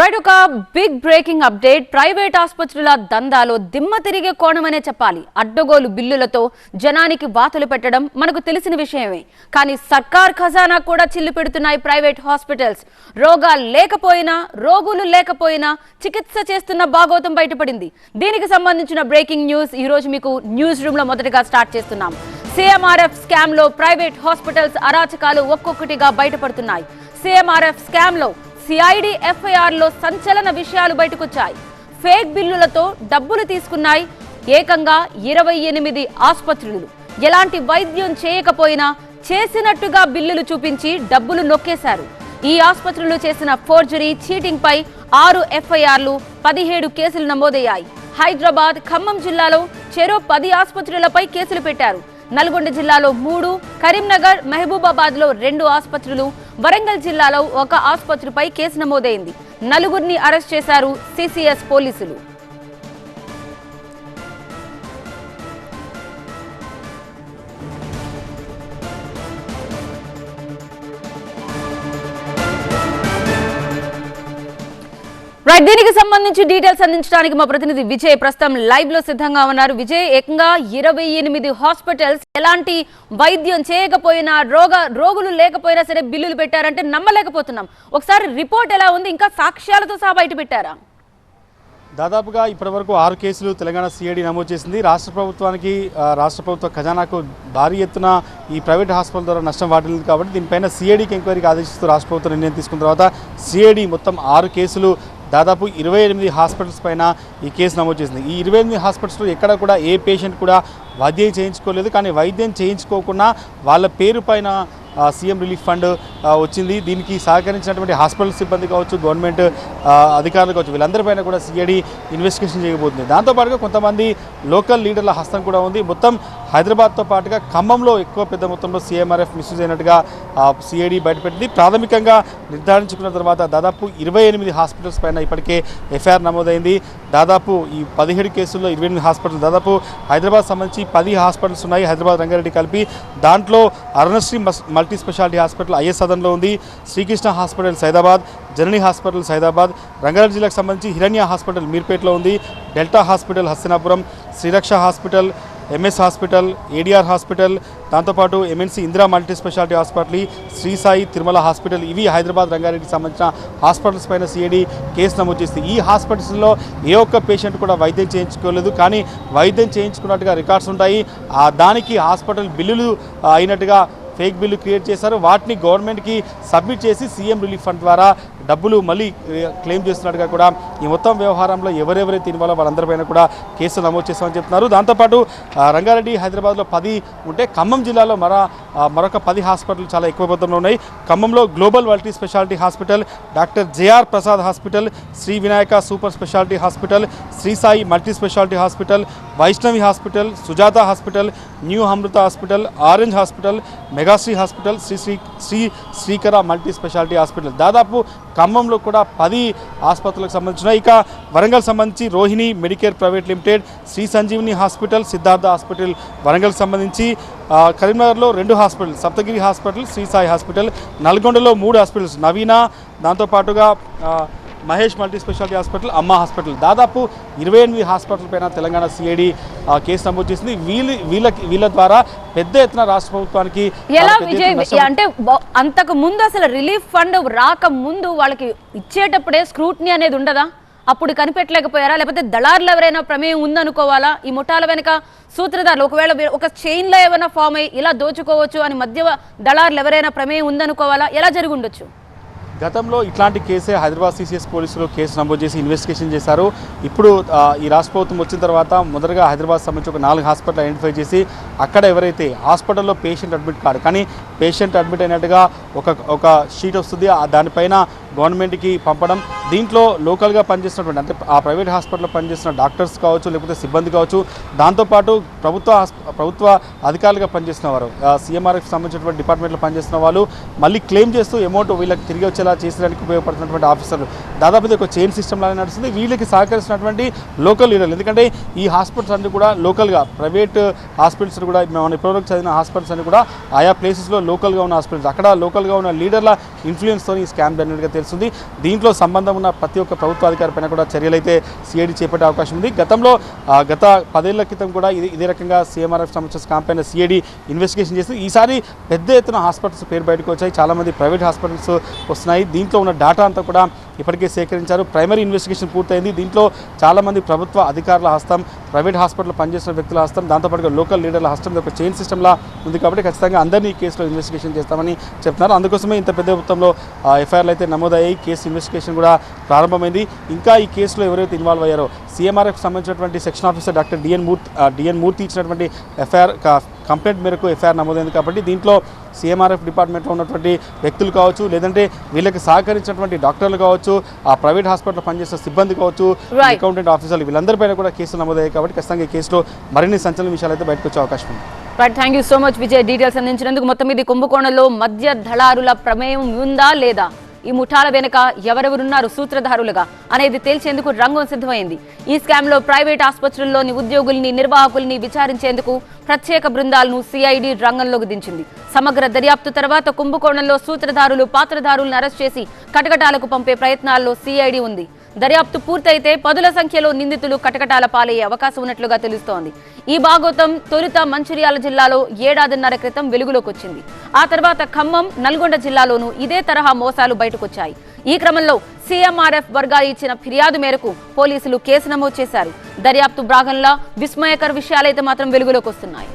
Right ఒక big breaking update private ఆసుపత్రుల దందాలో దిమ్మ తిరిగే కోణమనే చెప్పాలి. అడ్డగోలు బిల్లులతో జనానికి వాతలు పెట్టడం మనకు తెలిసిన విషయమే. కానీ సర్కార్ ఖజానా కూడా చిల్లు పెడుతున్నాయి ప్రైవేట్ హాస్పిటల్స్. రోగాలు లేకపోయినా రోగులు లేకపోయినా చికిత్స చేస్తున్న భాగోతం బయటపడింది. దీనికి సంబంధించిన బ్రేకింగ్ న్యూస్ ఈ రోజు మీకు న్యూస్ రూమ్లో మొదటగా స్టార్ట్ చేస్తున్నాం. సీఎంఆర్ఎఫ్ స్కామ్లో ప్రైవేట్ హాస్పిటల్స్ అరాచకాలు ఒక్కొక్కటిగా బయటపడుతున్నాయి. సీఎంఆర్ఎఫ్ స్కామ్లో సిఐడి ఎఫ్ఐఆర్లో సంచలన విషయాలు బయటకొచ్చాయి. ఫేక్ బిల్లులతో డబ్బులు తీసుకున్నాయి. ఏకంగా ఇరవై ఎనిమిది ఆసుపత్రులు. ఎలాంటి వైద్యం చేయకపోయినా చేసినట్టుగా బిల్లులు చూపించి డబ్బులు నొక్కేశారు. ఈ ఆసుపత్రులు చేసిన ఫోర్జరీ చీటింగ్ పై ఆరు ఎఫ్ఐఆర్లు పదిహేడు కేసులు నమోదయ్యాయి. హైదరాబాద్ ఖమ్మం జిల్లాలో చెరో పది ఆసుపత్రులపై కేసులు పెట్టారు. నల్గొండ జిల్లాలో మూడు కరీంనగర్ మహబూబాబాద్లో రెండు ఆసుపత్రులు వరంగల్ జిల్లాలో ఒక ఆసుపత్రిపై కేసు నమోదైంది. నలుగురిని అరెస్ట్ చేశారు సిసిఎస్ పోలీసులు. రైట్ దీనికి సంబంధించి డీటెయిల్స్ అందించడానికి మా ప్రతినిధి విజయ్ ప్రస్తుతం లైవ్లో సిద్ధంగా ఉన్నారు. విజయ్ ఏకంగా ఇరవై ఎనిమిది హాస్పిటల్స్ ఎలాంటి వైద్యం చేయకపోయినా రోగ రోగులు లేకపోయినా సరే బిల్లులు పెట్టారంటే నమ్మలేకపోతున్నాం. ఒకసారి రిపోర్ట్ ఎలా ఉంది? ఇంకా సాక్ష్యాలతో సహా బయట పెట్టారా? దాదాపుగా ఇప్పటివరకు ఆరు కేసులు తెలంగాణ సిఐడి నమోదు చేసింది. రాష్ట్ర ప్రభుత్వానికి రాష్ట్ర ప్రభుత్వ ఖజానాకు భారీ ఎత్తున ఈ ప్రైవేట్ హాస్పిటల్ ద్వారా నష్టం వాటిల్లింది కాబట్టి దీనిపైన సిఐడికి ఎంక్వైరీకి ఆదేశిస్తూ రాష్ట్ర ప్రభుత్వం నిర్ణయం తీసుకున్న తర్వాత సిఐడి మొత్తం ఆరు కేసులు దాదాపు ఇరవై ఎనిమిది హాస్పిటల్స్ పైన ఈ కేసు నమోదు చేసింది. ఈ ఇరవై ఎనిమిది హాస్పిటల్స్లో ఎక్కడ కూడా ఏ పేషెంట్ కూడా వైద్యం చేయించుకోలేదు. కానీ వైద్యం చేయించుకోకుండా వాళ్ళ పేరు పైన సీఎం రిలీఫ్ ఫండ్ వచ్చింది. దీనికి సహకరించినటువంటి హాస్పిటల్ సిబ్బంది కావచ్చు గవర్నమెంట్ అధికారులు కావచ్చు వీళ్ళందరిపైన కూడా సిఐడి ఇన్వెస్టిగేషన్ చేయబోతుంది. దాంతోపాటుగా కొంతమంది లోకల్ లీడర్ల హస్తం కూడా ఉంది. మొత్తం హైదరాబాద్తో పాటుగా ఖమ్మంలో ఎక్కువ పెద్ద మొత్తంలో సీఎంఆర్ఎఫ్ మిస్యూజ్ అయినట్టుగా సిఐడి బయటపెట్టింది. ప్రాథమికంగా నిర్ధారించుకున్న తర్వాత దాదాపు ఇరవై ఎనిమిది హాస్పిటల్స్ పైన ఇప్పటికే ఎఫ్ఐఆర్ నమోదైంది. దాదాపు ఈ పదిహేడు కేసుల్లో ఇరవై ఎనిమిది హాస్పిటల్ దాదాపు హైదరాబాద్ సంబంధించి పది హాస్పిటల్స్ ఉన్నాయి హైదరాబాద్ రంగారెడ్డి కలిపి. దాంట్లో అరుణశ్రీ మస్- మల్టీ స్పెషాలిటీ హాస్పిటల్ ఐఎస్ సదన్లో ఉంది. శ్రీకృష్ణ హాస్పిటల్ సైదాబాద్ జననీ హాస్పిటల్ సైదాబాద్ రంగారెడ్డి జిల్లాకు సంబంధించి హిరణ్య హాస్పిటల్ మీర్పేట్లో ఉంది. Delta hospital Hastinapuram Sriraksha hospital MS hospital ADR hospital దాంతోపాటు MNC Indira multi speciality hospital Sri Sai Tirumala hospital ఇవి హైదరాబాద్ రంగారెడ్డికి సంబంధించిన హాస్పిటల్స్ పైన సిఐడి కేసు నమోదు చేస్తే ఈ హాస్పిటల్స్లో ఏ ఒక్క పేషెంట్ కూడా వైద్యం చేయించుకోలేదు. కానీ వైద్యం చేయించుకున్నట్టుగా రికార్డ్స్ ఉంటాయి. దానికి హాస్పిటల్ బిల్లులు అయినట్టుగా ఫేక్ బిల్లు క్రియేట్ చేశారు. వాటిని గవర్నమెంట్కి సబ్మిట్ చేసి సీఎం రిలీఫ్ ఫండ్ ద్వారా డబ్బులు మళ్ళీ క్లెయిమ్ చేస్తున్నట్టుగా కూడా ఈ మొత్తం వ్యవహారంలో ఎవరెవరైతే ఇన్వాల్వ్ వాళ్ళందరిపైన కూడా కేసులు నమోదు చేస్తామని చెప్తున్నారు. దాంతోపాటు రంగారెడ్డి హైదరాబాద్లో పది ఉంటే ఖమ్మం జిల్లాలో మర మరొక పది హాస్పిటల్ చాలా ఎక్కువ మొత్తంలో ఉన్నాయి. ఖమ్మంలో global multi speciality hospital doctor JR Prasad hospital Sri Vinayaka super speciality hospital Sri Sai multi speciality hospital Vaishnavi hospital Sujatha hospital new Amrutha hospital orange hospital Megasri hospital Sri Sri Sri Srikara multi speciality hospital. దాదాపు ఖమ్మంలో కూడా పది ఆసుపత్రులకు సంబంధించిన ఇక వరంగల్ సంబంధించి Rohini medicare private limited Sri Sanjeevini hospital Siddhartha hospital Warangal సంబంధించి కరీంనగర్లో రెండు hospital Sapthagiri hospital Sri Sai hospital నల్గొండలో మూడు హాస్పిటల్స్ నవీన దాంతోపాటుగా Mahesh multi speciality hospital Amma hospital. దాదాపు ఇరవై ఎనిమిది హాస్పిటల్ పైన తెలంగాణ సిఐడి కేసు నమోదు చేసింది. వీళ్ళ వీళ్ళకి వీళ్ళ ద్వారా పెద్ద ఎత్తున రాష్ట్ర ప్రభుత్వానికి ఎలా విజయ్? అంటే అంతకు ముందు అసలు రిలీఫ్ ఫండ్ రాక ముందు వాళ్ళకి ఇచ్చేటప్పుడే స్క్రూట్నీ అనేది ఉండదా? అప్పుడు కనిపెట్టలేకపోయారా? లేకపోతే దళారులు ఎవరైనా ప్రమేయం ఉందనుకోవాలా? ఈ ముఠాల వెనక సూత్రధారులు ఒకవేళ ఒక చైన్లో ఏమైనా ఫామ్ అయ్యి ఇలా దోచుకోవచ్చు అని మధ్య దళారులు ఎవరైనా ప్రమేయం ఉందనుకోవాలా? ఎలా జరిగి ఉండొచ్చు? గతంలో ఇట్లాంటి కేసే హైదరాబాద్ సిసిఎస్ పోలీసులు కేసు నమోదు చేసి ఇన్వెస్టిగేషన్ చేశారు. ఇప్పుడు ఈ రాష్ట్ర ప్రభుత్వం వచ్చిన తర్వాత మొదటగా హైదరాబాద్ సంబంధించి ఒక నాలుగు హాస్పిటల్ ఐడెంటిఫై చేసి అక్కడ ఎవరైతే హాస్పిటల్లో పేషెంట్ అడ్మిట్ కాడు కానీ పేషెంట్ అడ్మిట్ అయినట్టుగా ఒక ఒక షీట్ వస్తుంది. ఆ దానిపైన గవర్నమెంట్కి పంపడం. దీంట్లో లోకల్గా పనిచేస్తున్నటువంటి అంటే ఆ ప్రైవేట్ హాస్పిటల్లో పనిచేసిన డాక్టర్స్ కావచ్చు లేకపోతే సిబ్బంది కావచ్చు దాంతోపాటు ప్రభుత్వ ప్రభుత్వ అధికారులుగా పనిచేసిన వారు సీఎంఆర్ఎఫ్ సంబంధించినటువంటి డిపార్ట్మెంట్లో పనిచేసిన వాళ్ళు మళ్ళీ క్లెయిమ్ చేస్తూ అమౌంట్ వీళ్ళకి తిరిగి వచ్చేలా చేసేదానికి ఉపయోగపడుతున్నటువంటి ఆఫీసర్లు. దాదాపు ఇది ఒక చైన్ సిస్టమ్ లాగా నడుస్తుంది. వీళ్ళకి సహకరిస్తున్నటువంటి లోకల్ లీడర్లు. ఎందుకంటే ఈ హాస్పిటల్స్ అన్ని కూడా లోకల్గా ప్రైవేట్ హాస్పిటల్స్ కూడా మనం ఇప్పటివరకు చదివిన హాస్పిటల్స్ అన్ని కూడా ఆయా ప్లేసెస్లో లోకల్గా ఉన్న హాస్పిటల్స్ అక్కడ లోకల్గా ఉన్న లీడర్ల ఇన్ఫ్లుయెన్స్తో ఈ స్కామ్ జరిగినట్టుగా తెలుస్తుంది. దీంట్లో సంబంధం ఉన్న ప్రతి ఒక్క ప్రభుత్వ అధికారి పైన కూడా చర్యలు అయితే సిఐడి చేపట్టే అవకాశం ఉంది. గతంలో గత పదేళ్ళ క్రితం కూడా ఇదే ఇదే రకంగా సీఎంఆర్ఎఫ్ సంబంధించిన స్కామ్ పైన సిఐడి ఇన్వెస్టిగేషన్ చేసి ఈసారి పెద్ద ఎత్తున హాస్పిటల్స్ పేరు బయటకు వచ్చాయి. చాలామంది ప్రైవేట్ హాస్పిటల్స్ వస్తున్నాయి. దీంట్లో ఉన్న డాటా అంతా కూడా ఇప్పటికే సేకరించారు. ప్రైమరీ ఇన్వెస్టిగేషన్ పూర్తయింది. దీంట్లో చాలామంది ప్రభుత్వ అధికారుల హస్తం ప్రైవేట్ హాస్పిటల్లో పనిచేసిన వ్యక్తుల హస్తం దాంతోపాటుగా లోకల్ లీడర్ల హస్తం ఒక చైన్ సిస్టమ్లా ఉంది కాబట్టి ఖచ్చితంగా అందరినీ ఈ కేసులో ఇన్వెస్టిగేషన్ చేస్తామని చెప్తున్నారు. అందుకోసమే ఇంత పెద్ద మొత్తంలో ఎఫ్ఐఆర్లు అయితే నమోదయ్యాయి. కేసు ఇన్వెస్టిగేషన్ కూడా ప్రారంభమైంది. ఇంకా ఈ కేసులో ఎవరైతే ఇన్వాల్వ్ అయ్యారో సీఎంఆర్ఎఫ్ సంబంధించినటువంటి section officer doctor D N Murthy D N Murthy ఇచ్చినటువంటి ఎఫ్ఐఆర్ కంప్లైంట్ మేరకు ఎఫ్ఐఆర్ నమోదైంది కాబట్టి దీంట్లో సీఎంఆర్ఎఫ్ డిపార్ట్మెంట్లో ఉన్నటువంటి వ్యక్తులు కావచ్చు లేదంటే వీళ్ళకి సహకరించినటువంటి డాక్టర్లు కావచ్చు ఆ ప్రైవేట్ హాస్పిటల్లో పనిచేసే సిబ్బంది కావచ్చు. అకౌంటెంట్ ఆఫీసర్లు వీళ్ళందరిపైన కూడా కేసులు నమోదయ్యాయి కాబట్టి ఖచ్చితంగా ఈ కేసులో మరిన్ని సంచలన విషయాలు అయితే బయటకు వచ్చే అవకాశం ఉంది. Right thank you so much Vijay details అందించినందుకు మొత్తం ఇది కుంభకోణంలో మధ్య దళారుల ప్రమేయం ఉందా లేదా? ఈ ముఠాల వెనుక ఎవరెవరున్నారు సూత్రధారులుగా అనేది తేల్చేందుకు రంగం సిద్ధమైంది. ఈ స్కామ్లో ప్రైవేట్ ఆసుపత్రుల్లోని ఉద్యోగుల్ని నిర్వాహకుల్ని విచారించేందుకు ప్రత్యేక బృందాలను సిఐడి రంగంలోకి దించింది. సమగ్ర దర్యాప్తు తర్వాత కుంభకోణంలో సూత్రధారులు పాత్రధారులను అరెస్ట్ చేసి కటకటాలకు పంపే ప్రయత్నాల్లో సిఐడి ఉంది. దర్యాప్తు పూర్తయితే పదుల సంఖ్యలో నిందితులు కటకటాల పాలయ్యే అవకాశం ఉన్నట్లుగా తెలుస్తోంది. ఈ భాగోతం తొలుత మంచిర్యాల జిల్లాలో ఏడాదిన్నర క్రితం వెలుగులోకి వచ్చింది. ఆ తర్వాత ఖమ్మం నల్గొండ జిల్లాలోనూ ఇదే తరహా మోసాలు బయటకొచ్చాయి. ఈ క్రమంలో సీఎంఆర్ఎఫ్ వర్గాలు ఇచ్చిన ఫిర్యాదు మేరకు పోలీసులు కేసు నమోదు చేశారు. దర్యాప్తు భాగంలో విస్మయకర విషయాలైతే మాత్రం వెలుగులోకి వస్తున్నాయి.